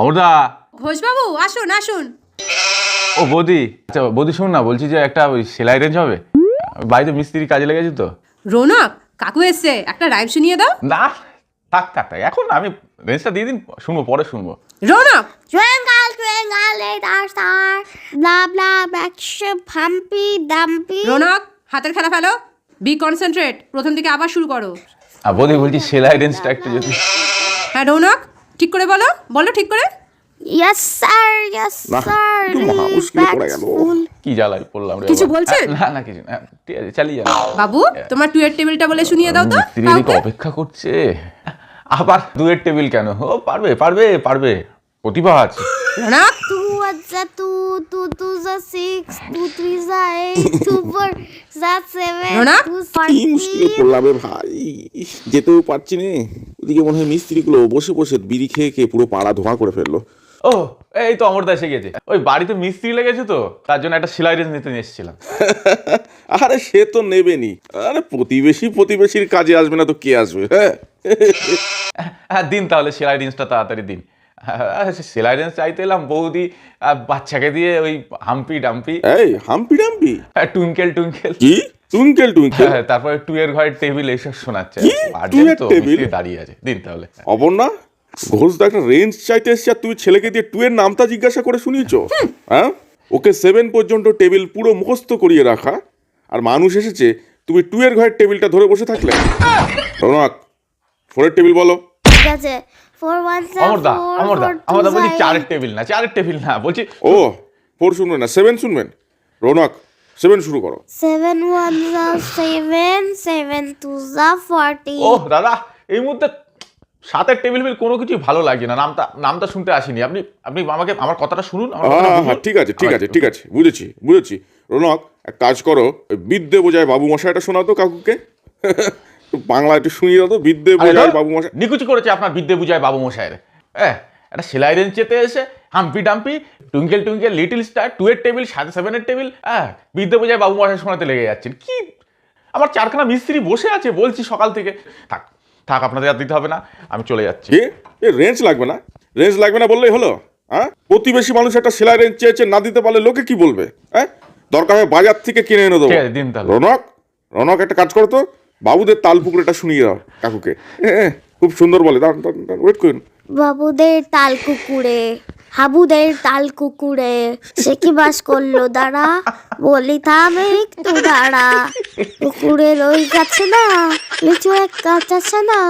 অমরদা। ঘোষবাবু আসুন আসুন। ও বৌদি আচ্ছা বৌদি শুন না বলছি যে একটা ওই সেলাই রেঞ্জ হবে। বাড়িতে মিস্ত্রি কাজে লেগেছে তো। রৌনক কাকু এসছে একটা রাইম শুনিয়ে দাও। না থাক থাক থাক এখন আমি রেঞ্জটা দিয়ে দিন শুনব পরে শুনব। Rounak. Twinkle, twinkle, little star, blah, blah, black ship, humpy, dumpy. Rounak হাতের খেলা ফেলো। বি কনসেন্ট্রেট প্রথম থেকে আবার শুরু করো। আর বৌদি বলছি সেলাই রেঞ্জটা একটু যদি হ্যাঁ রৌনক ঠিক করে বলো বলো ঠিক করে। মহা মুশকিলে পড়ে গেল। কি জ্বালাই পড়লাম রে কিছু বাবা। বলছেন? না না কিছু না। ঠিক আছে চালিয়ে বাবু তোমার টুয়ের টেবিলটা বলে শুনিয়ে দাও তো কাউকে। অপেক্ষা করছে। আবার দুয়ের টেবিল কেন? ও পারবে পারবে পারবে। প্রতিভা আছে। fours are seven, Rona? two কি মুশকিলে পড়লাম রে ভাই। যেতেও পারছি নে। ওদিকে মনে হয় মিস্ত্রিগুলো বসে বসে বিড়ি খেয়ে খেয়ে পুরো পাড়া ধোঁয়া করে ফেলল। ও এই তো অমরদা এসে গেছে। ওই বাড়িতে মিস্ত্রি লেগেছে তো তার জন্য একটা সেলাই রেঞ্জ নিতে এসেছিলাম। আরে সে তো নেবেনি। আরে প্রতিবেশী প্রতিবেশীর কাজে আসবে না তো কে আসবে? হ্যাঁ। হ্যাঁ দিন তাহলে সেলাই রেঞ্জটা তাড়াতাড়ি দিন। হ্যাঁ, সেলাই রেঞ্জ চাইতে এলাম বৌদি বাচ্চাকে দিয়ে ওই হাম্পি ডাম্পি। এই হাম্পি ডাম্পি? টুইঙ্কেল টুইঙ্কেল কি? Twinkle twinkle. হ্যাঁ, তারপরে টুয়ের ঘরের টেবিল এইসব শোনাচ্ছে। টুয়ের টেবিল? দাঁড়িয়ে আছে। দিন তাহলে। অবর্ণা ঘোষ দা একটা রেঞ্জ চাইতে এসছে আর তুমি ছেলেকে দিয়ে টুয়ের নামটা জিজ্ঞাসা করে শুনিয়েছ? হ্যাঁ? ওকে সেভেন পর্যন্ত টেবিল পুরো মুখস্থ করিয়ে রাখা। আর মানুষ এসেছে তুমি টুয়ের ঘরের টেবিলটা ধরে বসে থাকলে। রৌনক ফোরের টেবিল বলো। ঠিক আছে। four ones অমরদা অমরদা অমরদা বলছি চারের টেবিল না চারের টেবিল না বলছি ও ফোর শুনবেন না সেভেন শুনবেন। রৌনক সেভেন শুরু করো। Seven ones are seven, seven twos are forty. ও দাদা এই মুহূর্তে সাতের টেবিল বিল কোনো কিছুই ভালো লাগছে না। নামটা নামটা শুনতে আসিনি। আপনি আপনি আমাকে আমার কথাটা শুনুন আমার হ্যাঁ ঠিক আছে ঠিক আছে ঠিক আছে বুঝেছি বুঝেছি। রৌনক এক কাজ করো বিদ্যে বোঝায় বাবু মশাইটা শোনাও তো কাকুকে। বাংলা একটু শুনিয়ে দাও তো বিদ্যে বোঝায় বাবু মশাই। নিকুচি করেছে আপনার বিদ্যে বুঝায় বাবু মশাইয়ের। হ্যাঁ একটা সেলাই রেঞ্জ চেতে এসে humpty dumpty twinkle twinkle little star two এর টেবিল সাড়ে সেভেনের টেবিল হ্যাঁ বিদ্যে বুঝায় বাবু মশাই শোনাতে লেগে যাচ্ছেন। কি? আমার চারখানা মিস্ত্রি বসে আছে বলছি সকাল থেকে। থাক থাক আপনাদের আর দিতে হবে না আমি চলে যাচ্ছি। এ রেঞ্জ লাগবে না? রেঞ্জ লাগবে না বললেই হলো হ্যাঁ প্রতিবেশী মানুষ একটা সেলাই রেঞ্জ চেয়েছে না দিতে পারলে লোকে কি বলবে হ্যাঁ দরকার হয় বাজার থেকে কিনে এনে দেবো। দিন তাহলে। রনক রনক একটা কাজ করতো বাবুদের তাল পুকুরেটা শুনিয়ে দাও কাকুকে। খুব সুন্দর বলে দাঁড়ান ওয়েট করুন। বাবুদের তাল কুকুরে হাবুদের তাল কুকুরে, সে কি বাস করল? দাঁড়া, বলি থামে একটু, দাঁড়া। কুকুরের ওই গাছে না, লিচু এক গাছ আছে না